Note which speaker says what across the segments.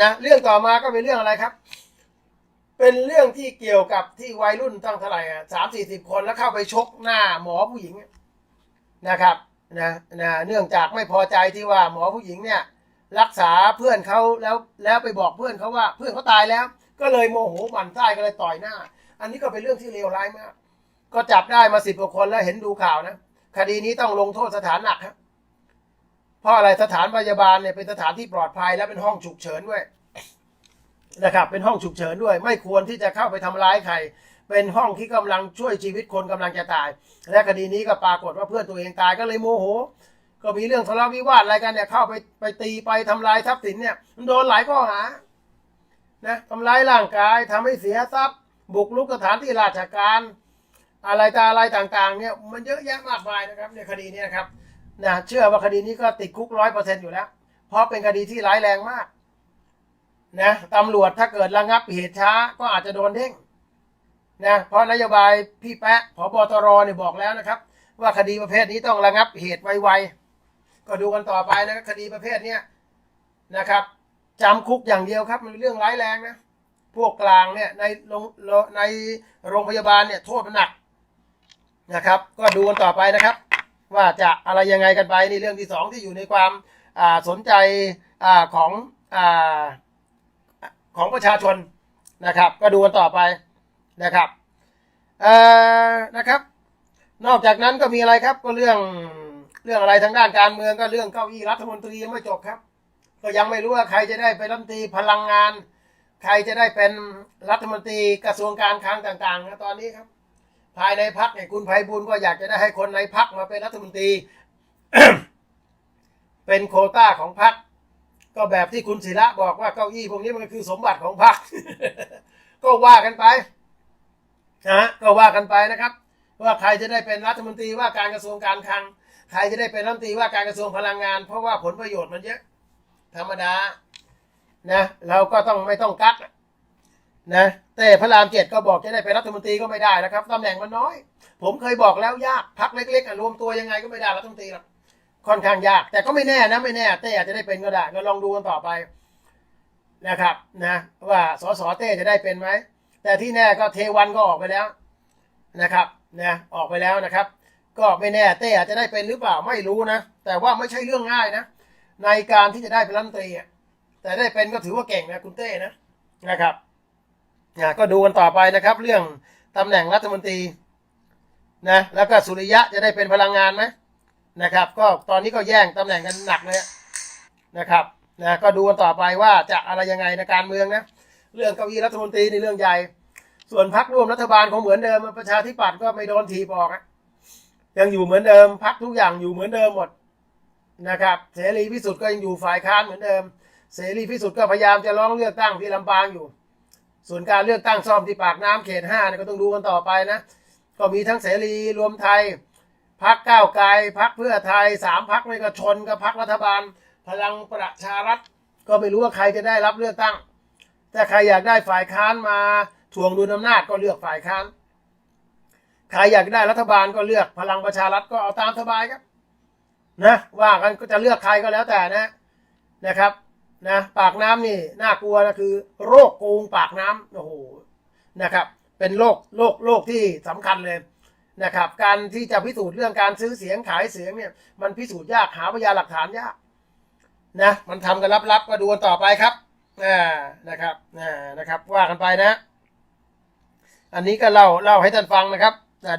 Speaker 1: นะเรื่องต่อมาก็เป็นเรื่องอะไรครับ เป็นเรื่องที่เกี่ยวกับที่วัยรุ่นตั้งเท่าไหร่อะสามสี่สิบคนแล้วเข้าไปชกหน้าหมอผู้หญิงนะครับนะนะเนื่องจากไม่พอใจที่ว่าหมอผู้หญิงเนี่ย รักษาเพื่อนเขาแล้วแล้วไปบอกเพื่อนเขาว่า เพื่อนเขาตายแล้ว ก็เลยโมโหหมั่นไส้ก็เลยต่อยหน้า อันนี้ก็เป็นเรื่องที่เลวร้ายมาก ก็จับได้มาสิบกว่าคนแล้วเห็นดูข่าวนะคดีนี้ต้องลงโทษสถานหนักครับ ราะอะไรสถานพยาบาลเนี่ยเป็นสถานที่ปลอดภัยและเป็นห้องฉุกเฉินด้วยนะครับเป็นห้องฉุกเฉินด้วย ไม่ควรที่จะเข้าไปทำร้ายใคร เป็นห้องที่กำลังช่วยชีวิตคนกำลังจะตาย และคดีนี้ก็ปรากฏว่าเพื่อนตัวเองตายก็เลยโมโห ก็มีเรื่องทะเลาะวิวาทอะไรกันเนี่ยเข้าไปไปตีไปทำลายทรัพย์สินเนี่ยมันโดนหลายข้อหานะทำร้ายร่างกายทำให้เสียทรัพย์ บุกรุกสถานที่ราชการ อะไรตาอะไรต่างๆเนี่ยมันเยอะแยะมากมายนะครับในคดีนี้นะครับ นะเชื่อว่าคดีนี้ก็ติดคุกร้อยเปอร์เซ็นต์อยู่แล้ว เพราะเป็นคดีที่ร้ายแรงมากนะตำรวจถ้าเกิดระงับเหตุช้าก็อาจจะโดนเด้งนะเพราะนโยบายพี่แปะพบตรเนี่ยบอกแล้วนะครับ ว่าคดีประเภทนี้ต้องระงับเหตุไวๆก็ดูกันต่อไปนะคดีประเภทเนี้ยนะครับจำคุกอย่างเดียวครับมันเป็นเรื่องร้ายแรงนะพวกกลางเนี่ยในโรงในโรงพยาบาลเนี่ยโทษมันหนักนะครับ ก็ดูกันต่อไปนะครับ ว่าจะอะไรยังไงกันไปนี่เรื่องที่สองที่อยู่ในความอสนใจอของอของประชาชนนะครับ ก็ดูกันต่อไปนะครับนะครับ นอกจากนั้นก็มีอะไรครับก็เรื่องเรื่องอะไรทางด้านการเมืองก็เรื่องเก้าอี้รัฐมนตรียังไม่จบครับ ก็ยังไม่รู้ว่าใครจะได้เป็นรัฐมนตรีพลังงาน ใครจะได้เป็นรัฐมนตรีกระทรวงการคลังต่างๆนะตอนนี้ครับ ภายในพักเนี่ยคุณไพบูลย์ก็อยากจะได้ให้คนในพักมาเป็นรัฐมนตรี เป็นโคต้าของพักก็แบบที่คุณศิระบอกว่าเก้าอี้พวกนี้มันก็คือสมบัติของพรรคก็ว่ากันไปนะฮะก็ว่ากันไปนะครับ ว่าใครจะได้เป็นรัฐมนตรีว่าการกระทรวงการคลัง ใครจะได้เป็นรัฐมนตรีว่าการกระทรวงพลังงาน เพราะว่าผลประโยชน์มันเยอะ ธรรมดานะ เราก็ต้องไม่ต้องกัก นะ แต่พระรามเจ็ดก็บอกจะได้เป็นรัฐมนตรีก็ไม่ได้นะครับตำแหน่งมันน้อย ผมเคยบอกแล้วยากพักเล็กๆอะรวมตัวยังไงก็ไม่ได้รัฐมนตรีหรอกค่อนข้างยาก แต่ก็ไม่แน่นะไม่แน่เต้อาจจะได้เป็นก็ได้ก็ลองดูกันต่อไปนะครับนะว่าสสเต้จะได้เป็นไหมแต่ที่แน่ก็เทวันก็ออกไปแล้วนะครับนะออกไปแล้วนะครับ ก็ไม่แน่เต้อาจจะได้เป็นหรือเปล่าไม่รู้นะ แต่ว่าไม่ใช่เรื่องง่ายนะ ในการที่จะได้เป็นรัฐมนตรีแต่ได้เป็นก็ถือว่าเก่งนะคุณเต้นะนะครับ นะก็ดูกันต่อไปนะครับ เรื่องตำแหน่งรัฐมนตรีนะแล้วก็สุริยะจะได้เป็นพลังงานไหมนะครับ ก็ตอนนี้ก็แย่งตำแหน่งกันหนักเลยนะครับนะก็ดูกันต่อไปว่าจะอะไรยังไงในการเมืองนะเรื่องเก้าอี้รัฐมนตรีในเรื่องใหญ่ ส่วนพักร่วมรัฐบาลของเหมือนเดิมประชาธิปัตย์ก็ไม่โดนทีบออกยังอยู่เหมือนเดิมพักทุกอย่างอยู่เหมือนเดิมหมดนะครับเสรีพิสุทธิ์ก็ยังอยู่ฝ่ายค้านเหมือนเดิม เสรีพิสุทธิ์ก็พยายามจะร้องเลือกตั้งที่ลำปางอยู่ ส่วนการเลือกตั้งซ่อมที่ปากน้ำเขตห้าเนี่ยก็ต้องดูกันต่อไปนะ ก็มีทั้งเสรีรวมไทยพักก้าวไกลพักเพื่อไทยสามพักไม่ก็ชนกับพักรัฐบาล พลังประชารัฐ ก็ไม่รู้ว่าใครจะได้รับเลือกตั้ง แต่ใครอยากได้ฝ่ายค้านมาถ่วงดุลอำนาจก็เลือกฝ่ายค้านใครอยากได้รัฐบาลก็เลือกพลังประชารัฐก็เอาตามสบายครับนะว่ากันก็จะเลือกใครก็แล้วแต่นะนะครับ นะปากน้ำนี่น่ากลัวนะคือ โรคโกงปากน้ำโอ้โหนะครับ เป็นโรคโรคโรคที่สำคัญเลยนะครับ การที่จะพิสูจน์เรื่องการซื้อเสียงขายเสียงเนี่ย มันพิสูจน์ยากหาพยานหลักฐานยากนะมันทำกันลับๆก็ดูกันต่อไปครับอ่านะครับอ่านะครับ ว่ากันไปนะ อันนี้ก็เล่าเล่าให้ท่านฟังนะครับ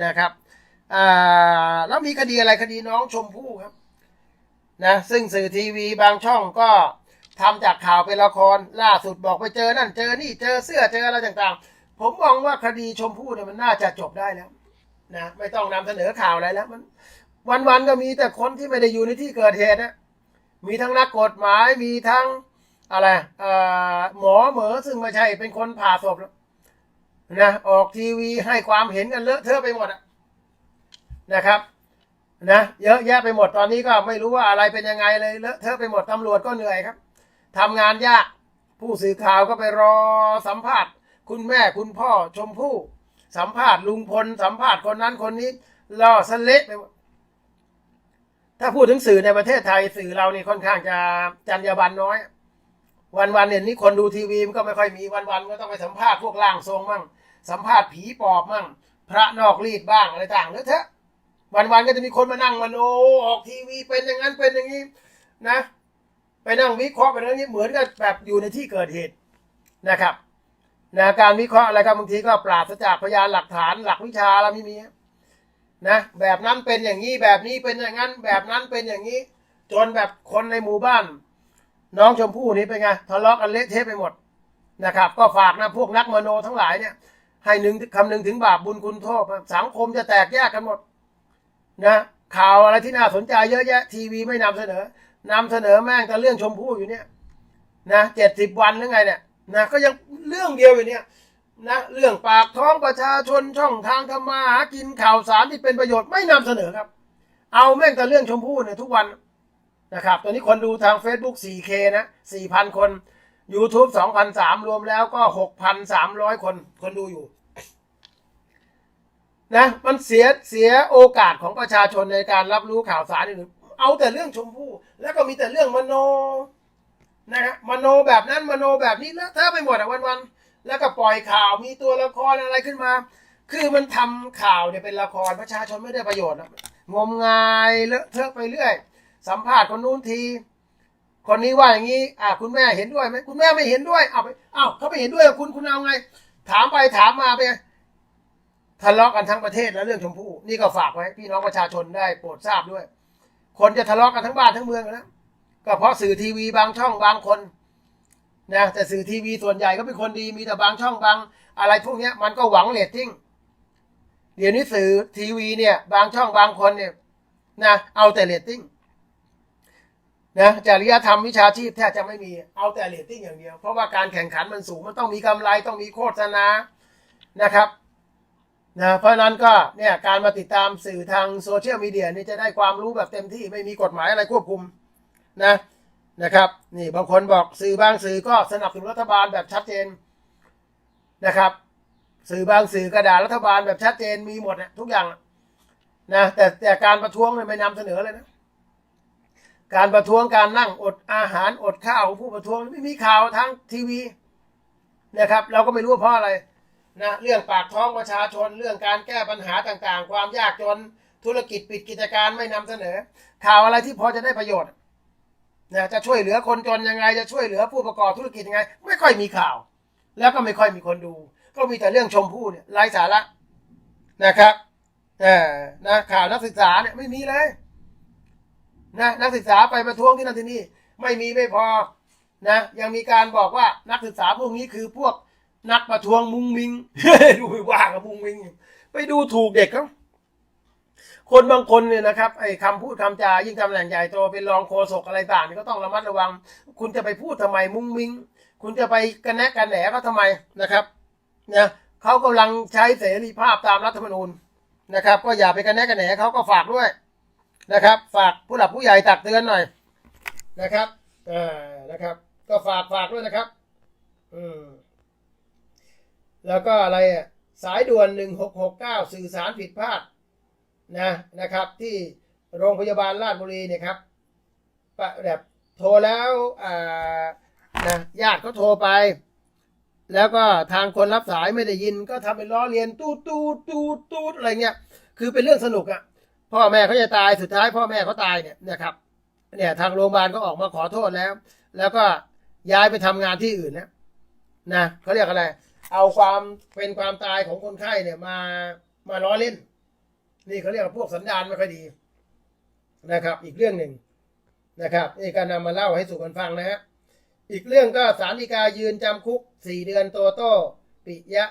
Speaker 1: นะครับอ่าแล้วมีคดีอะไรคดีน้องชมพู่ครับนะซึ่งสื่อทีวีบางช่องก็ ทำจากข่าวเป็นละครล่าสุดบอกไปเจอนั่นเจอนี่เจอเสื้อเจออะไรต่างๆ ผมมองว่าคดีชมพู่เนี่ยมันน่าจะจบได้แล้วนะไม่ต้องนำเสนอข่าวอะไรแล้วมัน วันๆก็มีแต่คนที่ไม่ได้อยู่ในที่เกิดเหตุนะมีทั้งนักกฎหมายมีทั้งอะไรหมอเหมอซึ่งไม่ใช่เป็นคนผ่าศพหรอกนะออกทีวีให้ความเห็นกันเลอะเทอะไปหมดนะครับนะเยอะแยะไปหมดตอนนี้ก็ไม่รู้ว่าอะไรเป็นยังไงเลยเลอะเทอะไปหมดตำรวจก็เหนื่อยครับ ทำงานยาก ผู้สื่อข่าวก็ไปรอสัมภาษณ์ คุณแม่คุณพ่อชมพู่ สัมภาษณ์ลุงพล สัมภาษณ์คนนั้นคนนี้รอสเละไปหมดถ้าพูดถึงสื่อในประเทศไทยสื่อเรานี่ค่อนข้างจะจรรยาบรรณน้อย วันวันเนี่ยนี่คนดูทีวีมันก็ไม่ค่อยมีวันวันก็ต้องไปสัมภาษณ์พวกร่างทรงมั่ง สัมภาษณ์ผีปอบมั่ง พระนอกรีดบ้างอะไรต่างเลอเทอะวันวันก็จะมีคนมานั่งมันโนออกทีวีเป็นอย่างนั้นเป็นอย่างนี้นะ ไปนั่งวิเคราะห์ไปเรื่งนี้เหมือนกับแบบอยู่ในที่เกิดเหตุนะครับนะการวิเคราะห์อะไรก็บบางทีก็ปราศจากพยานหลักฐานหลักวิชาอะไรไม่มีนะแบบนั้นเป็นอย่างนี้แบบนี้เป็นอย่างนั้น แบบนั้นเป็นอย่างนี้ จนแบบคนในหมู่บ้าน น้องชมพู่นี่เป็นไงทะเลาะกันเละเทะไปหมดนะครับ ก็ฝากนะพวกนักมโนทั้งหลายเนี่ย ให้หนึ่งคำหนึ่งถึงบาปบุญคุณโทษสังคมจะแตกแยกกันหมดนะข่าวอะไรที่น่าสนใจเยอะแยะทีวีไม่นำเสนอ นำเสนอแม่งแต่เรื่องชมพู่อยู่เนี่ยนะเจ็ดสิบวันหรือไงเนี่ยนะก็ยังเรื่องเดียวอยู่เนี่ยนะเรื่องปากท้องประชาชนช่องทางทำมาหากินข่าวสารที่เป็นประโยชน์ไม่นำเสนอครับ เอาแม่งแต่เรื่องชมพู่เนี่ยทุกวันนะครับ ตอนนี้คนดูทาง Facebook 4K นะ 4,000 คน YouTube 2,003รวมแล้วก็ 6,300 คนคนดูอยู่นะมันเสียเสียโอกาสของประชาชนในการรับรู้ข่าวสารอื่น เอาแต่เรื่องชมพู่แล้วก็มีแต่เรื่องมโนนะฮะมโนแบบนั้นมโนแบบนี้แล้วเธอไปหมดอะวันๆแล้วก็ปล่อยข่าวมีตัวละครอะไรขึ้นมา คือมันทำข่าวเนี่ยเป็นละครประชาชนไม่ได้ประโยชน์นะงมงายเลอะเทอะไปเรื่อย สัมภาษณ์คนนู้นทีคนนี้ว่าอย่างนี้อะคุณแม่เห็นด้วยไหมคุณแม่ไม่เห็นด้วยเอาไปอ้าวเขาไม่เห็นด้วยคุณคุณเอาไง ถามไปถามมาไปทะเลาะกันทั้งประเทศแล้วเรื่องชมพู่นี่ก็ฝากไว้พี่น้องประชาชนได้โปรดทราบด้วย คนจะทะเลาะกันทั้งบ้านทั้งเมืองอยู่แล้วก็เพราะสื่อทีวีบางช่องบางคนนะแต่สื่อทีวีส่วนใหญ่ก็เป็นคนดีมีแต่บางช่องบาง อะไรพวกนี้มันก็หวังเรตติ้งเดี๋ยวนี้สื่อทีวีเนี่ย บางช่องบางคนเนี่ยนะเอาแต่เรตติ้งนะจริยธรรมวิชาชีพแทบจะไม่มีเอาแต่เรตติ้งอย่างเดียว เพราะว่าการแข่งขันมันสูงมันต้องมีกำไรต้องมีโฆษณานะครับ นะเพราะนั้นก็เนี่ยการมาติดตามสื่อทางโซเชียลมีเดียนี่จะได้ความรู้แบบเต็มที่ไม่มีกฎหมายอะไรควบคุมนะนะครับนี่บางคนบอกสื่อบางสื่อก็สนับสนุนรัฐบาลแบบชัดเจนนะครับ สื่อบางสื่อกระดาษรัฐบาลแบบชัดเจนมีหมดนะทุกอย่างนะแต่แต่การประท้วงเนี่ยไม่นำเสนอเลยนะการประท้วงการนั่งอดอาหารอดข้าวของผู้ประท้วงไม่มีข่าวทางทีวีนะครับ เราก็ไม่รู้เพราะอะไร นะเรื่องปากท้องประชาชน เรื่องการแก้ปัญหาต่างๆ ความยากจนธุรกิจปิดกิจการไม่นำเสนอ ข่าวอะไรที่พอจะได้ประโยชน์นะจะช่วยเหลือคนจนยังไง จะช่วยเหลือผู้ประกอบธุรกิจยังไง ไม่ค่อยมีข่าว แล้วก็ไม่ค่อยมีคนดู ก็มีแต่เรื่องชมพู่เนี่ยไร้สาระนะครับเออนะข่าวนักศึกษาเนี่ยไม่มีเลยนะนักศึกษาไปประท้วงที่นั่นที่นี่ไม่มีไม่พอนะยังมีการบอกว่านักศึกษาพวกนี้คือพวก นักประท้วงมุงมิง ดูไปว่ากับมุงมิง ไปดูถูกเด็กเขาคนบางคนเนี่ยนะครับไอ้คำพูดคำจายิ่งตำแหน่งใหญ่โตเป็นรองโฆษกอะไรต่างก็ต้องระมัดระวัง คุณจะไปพูดทำไมมุงมิง คุณจะไปกันแนะกันแหนก็ทำไมนะครับนะเขากำลังใช้เสรีภาพตามรัฐธรรมนูญนะครับ ก็อย่าไปกันแนะกันแหนเขาก็ฝากด้วยนะครับ ฝากผู้หลักผู้ใหญ่ตักเตือนหน่อยนะครับอ่านะครับ ก็ฝากฝากด้วยนะครับ อืม แล้วก็อะไรอะสายด่วน 1669 สื่อสารผิดพลาดนะนะครับที่โรงพยาบาลราชบุรีเนี่ยครับแบบโทรแล้วอ่านะญาติเขาโทรไป แล้วก็ทางคนรับสายไม่ได้ยิน ก็ทำเป็นล้อเลียนตูดตูดตูดตูดอะไรเงี้ยคือเป็นเรื่องสนุกอะ่ะพ่อแม่เขาจะตายสุดท้ายพ่อแม่เขาตายเนี่ยนะครับเนี่ยทางโรงพยาบาลก็ออกมาขอโทษแล้ว แล้วก็ย้ายไปทำงานที่อื่นนะนะเขาเรียกอะไร เอาความเป็นความตายของคนไข้เนี่ยมามาล้อเล่น นี่เขาเรียกว่าพวกสัญญาณไม่ค่อยดีนะครับ อีกเรื่องหนึ่งนะครับนี่การนำมาเล่าให้สู่กันฟังนะฮะอีกเรื่องก็สารฎีกายืนจำคุกสี่เดือนโตโต้ปิยะ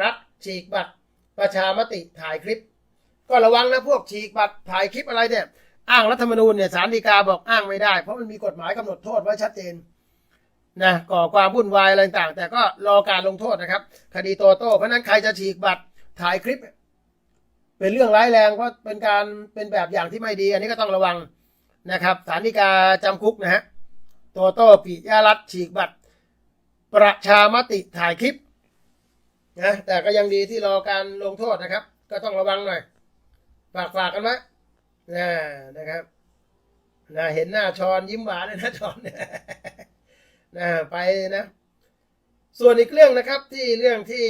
Speaker 1: รัฐฉีกบัตร ประชามติถ่ายคลิป ก็ระวังนะพวกฉีกบัตรถ่ายคลิปอะไรเนี่ย อ้างรัฐธรรมนูญเนี่ยสารฎีกาบอกอ้างไม่ได้ เพราะมันมีกฎหมายกำหนดโทษไว้ชัดเจน นะก่อความวุ่นวายอะไรต่าง แต่ก็รอการลงโทษนะครับ คดีโตโต้เพราะนั้นใครจะฉีกบัตรถ่ายคลิป เป็นเรื่องร้ายแรงเพราะเป็นการเป็นแบบอย่างที่ไม่ดี อันนี้ก็ต้องระวังนะครับสารนิกาจำคุกนะฮะโตโต้ปิยรัตฉีกบัตร ประชามติถ่ายคลิปนะแต่ก็ยังดีที่รอการลงโทษนะครับ ก็ต้องระวังหน่อยฝากฝากกันไว้นะนะครับนะเห็นหน้าชอนยิ้มหวานเลยนะชอนเนะไปนะ ส่วนอีกเรื่องนะครับที่เรื่องที่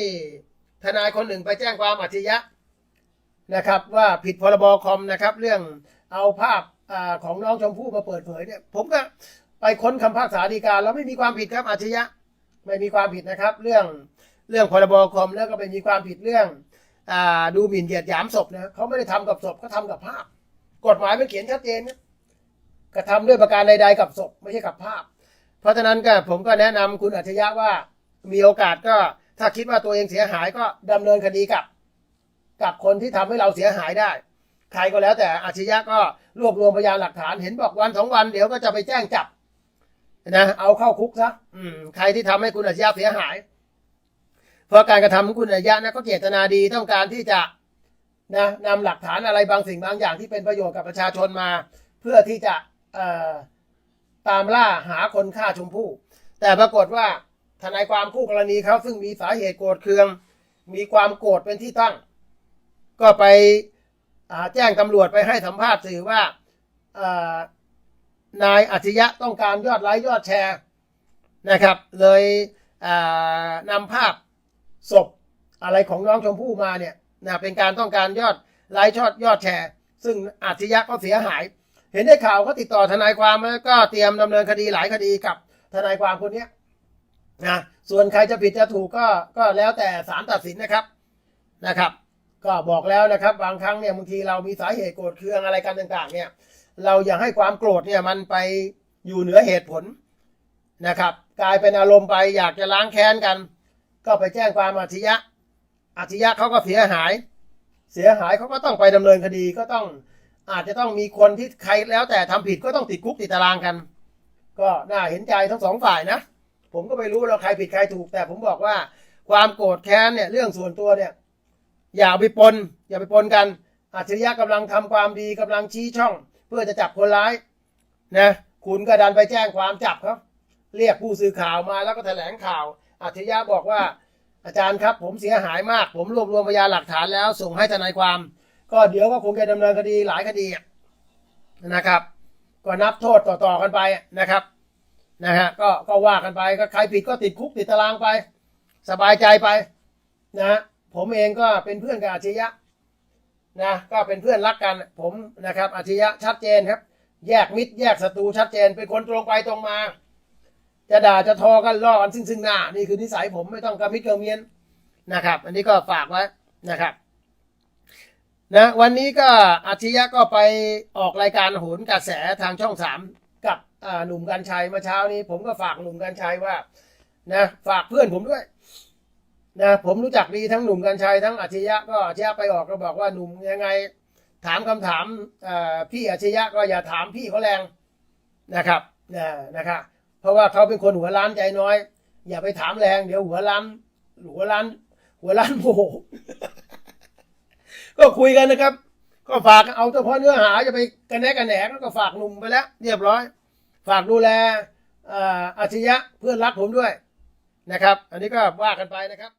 Speaker 1: ทนายคนหนึ่งไปแจ้งความอัจฉริยะนะครับ ว่าผิดพรบคอมนะครับ เรื่องเอาภาพอาของน้องชมพู่มาเปิดเผยเนี่ยผมก็ไปค้นคำพิพากษาฎีกาแล้วไม่มีความผิดครับอัจฉริยะไม่มีความผิดนะครับ เรื่องเรื่องพรบคอมแล้วก็ไม่มีความผิดเรื่องอ่าดูหมิ่นเหยียดหยามศพนะเขาไม่ได้ทำกับศพเขาทำกับภาพ กฎหมายมันเขียนชัดเจนนะกระทำด้วยประการใดๆกับศพไม่ใช่กับภาพ เพราะฉะนั้นก็ผมก็แนะนำคุณอัจฉริยะว่ามีโอกาสก็ถ้าคิดว่าตัวเองเสียหายก็ดำเนินคดีกับ กับคนที่ทำให้เราเสียหายได้ ใครก็แล้วแต่อัจฉริยะก็รวบรวมพยานหลักฐานเห็นบอกวันสองวันเดี๋ยวก็จะไปแจ้งจับนะเอาเข้าคุกซะอืมใครที่ทำให้คุณอัจฉริยะเสียหาย เพราะการกระทำของคุณอัจฉริยะนะก็เจตนาดีต้องการที่จะนะนำหลักฐานอะไรบางสิ่งบางอย่างที่เป็นประโยชน์กับประชาชนมา เพื่อที่จะเอ่อ ตามล่าหาคนฆ่าชมพู่ แต่ปรากฏว่าทนายความคู่กรณีเขาซึ่งมีสาเหตุโกรธเคือง มีความโกรธเป็นที่ตั้ง ก็ไปแจ้งตำรวจไปให้สัมภาษณ์สื่อว่านายอัจฉริยะต้องการยอดไลค์ยอดแชร์นะครับ เลยนำภาพศพอะไรของน้องชมพู่มาเนี่ยนะเป็นการต้องการยอดไลค์ยอดยอดแชร์ ซึ่งอัจฉริยะก็เสียหาย เห็นได้ข่าวเขาติดต่อทนายความแล้วก็เตรียมดำเนินคดีหลายคดีกับทนายความคนเนี้ยนะส่วนใครจะผิดจะถูกก็ก็แล้วแต่ศาลตัดสินนะครับนะครับ ก็บอกแล้วนะครับ บางครั้งเนี่ยบางทีเรามีสาเหตุโกรธเคืองอะไรกันต่าง ๆ เนี่ย เราอย่าให้ความโกรธเนี่ยมันไปอยู่เหนือเหตุผลนะครับ กลายเป็นอารมณ์ไปอยากจะล้างแค้นกัน ก็ไปแจ้งความอาชญะอาชญะเขาก็เสียหาย เสียหายเขาก็ต้องไปดำเนินคดีก็ต้อง อาจจะต้องมีคนที่ใครแล้วแต่ทำผิดก็ต้องติดคุกติดตารางกัน ก็น่าเห็นใจทั้งสองฝ่ายนะ ผมก็ไม่รู้เราใครผิดใครถูก แต่ผมบอกว่าความโกรธแค้นเนี่ยเรื่องส่วนตัวเนี่ย อย่าไปปน อย่าไปปนกันอัจฉริยะกำลังทำความดีกำลังชี้ช่อง เพื่อจะจับคนร้ายนะคุณก็ดันไปแจ้งความจับเขาเรียกผู้สื่อข่าวมาแล้วก็แถลงข่าวอัจฉริยะบอกว่าอาจารย์ครับ ผมเสียหายมาก ผมรวบรวมพยานหลักฐานแล้วส่งให้ทนายความ ก็เดี๋ยวก็คงจะดำเนินคดีหลายคดีนะครับ ก็นับโทษต่อๆกันไปนะครับนะฮะก็ก็ว่ากันไปก็ใครผิดก็ติดคุกติดตารางไป สบายใจไปนะผมเองก็เป็นเพื่อนกับอาชญะนะก็เป็นเพื่อนรักกันผมนะครับอาชญะชัดเจนครับ แยกมิตรแยกศัตรูชัดเจน เป็นคนตรงไปตรงมา จะด่าจะทอกันล่อกันซึ่งซึ่งหน้า นี่คือนิสัยผมไม่ต้องกระมิดกระเมียนนะครับ อันนี้ก็ฝากไว้นะครับ นะวันนี้ก็อาชิยะก็ไปออกรายการโหนกระแสทางช่องสามกับหนุ่มกัญชัยเมื่อเช้านี้ ผมก็ฝากหนุ่มกัญชัยว่านะฝากเพื่อนผมด้วยนะผมรู้จักดีทั้งหนุ่มกัญชัยทั้งอาชิยะก็อาชิยะไปออกก็บอกว่าหนุ่มยังไง ถามคำถามพี่อาชิยะก็อย่าถามพี่เขาแรงนะครับนะนะครับเพราะว่าเขาเป็นคนหัวล้านใจน้อย อย่าไปถามแรงเดี๋ยวหัวล้านหัวล้านหัวล้านโมโห ก็คุยกันนะครับ ก็ฝากเอาเฉพาะเนื้อหาจะไปกันแนกกันแหนกแล้วก็ฝากหนุ่มไปแล้ว เรียบร้อย ฝากดูแลอาอาชญะเพื่อนรักผมด้วยนะครับ อันนี้ก็ว่ากันไปนะครับ